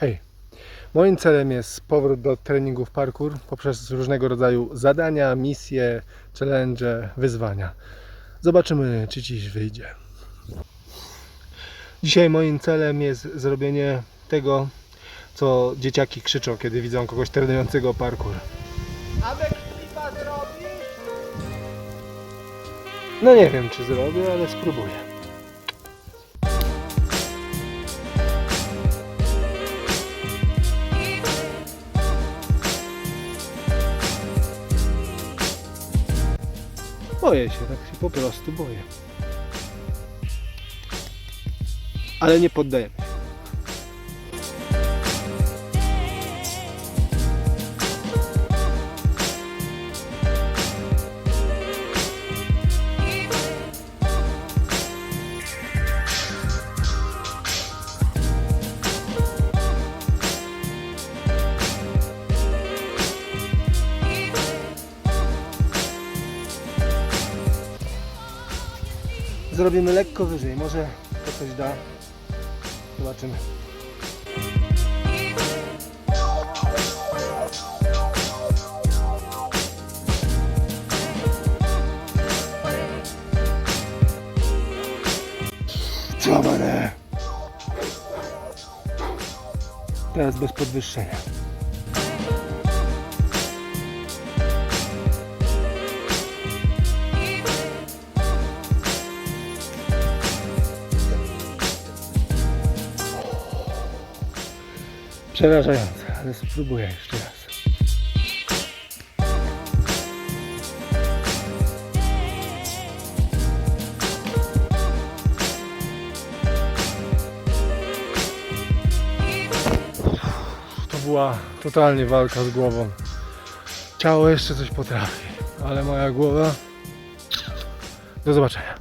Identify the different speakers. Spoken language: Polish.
Speaker 1: Hej, moim celem jest powrót do treningów parkour poprzez różnego rodzaju zadania, misje, challenge, wyzwania. Zobaczymy, czy dziś wyjdzie. Dzisiaj moim celem jest zrobienie tego, co dzieciaki krzyczą, kiedy widzą kogoś trenującego parkour. No nie wiem, czy zrobię, ale spróbuję. Boję się, tak się po prostu boję. Ale nie poddajemy Zrobimy lekko wyżej, może to coś da. Zobaczymy. Człamane. Teraz bez podwyższenia. Przerażające, ale spróbuję jeszcze raz. To była totalnie walka z głową. Ciało jeszcze coś potrafi, ale moja głowa. Do zobaczenia.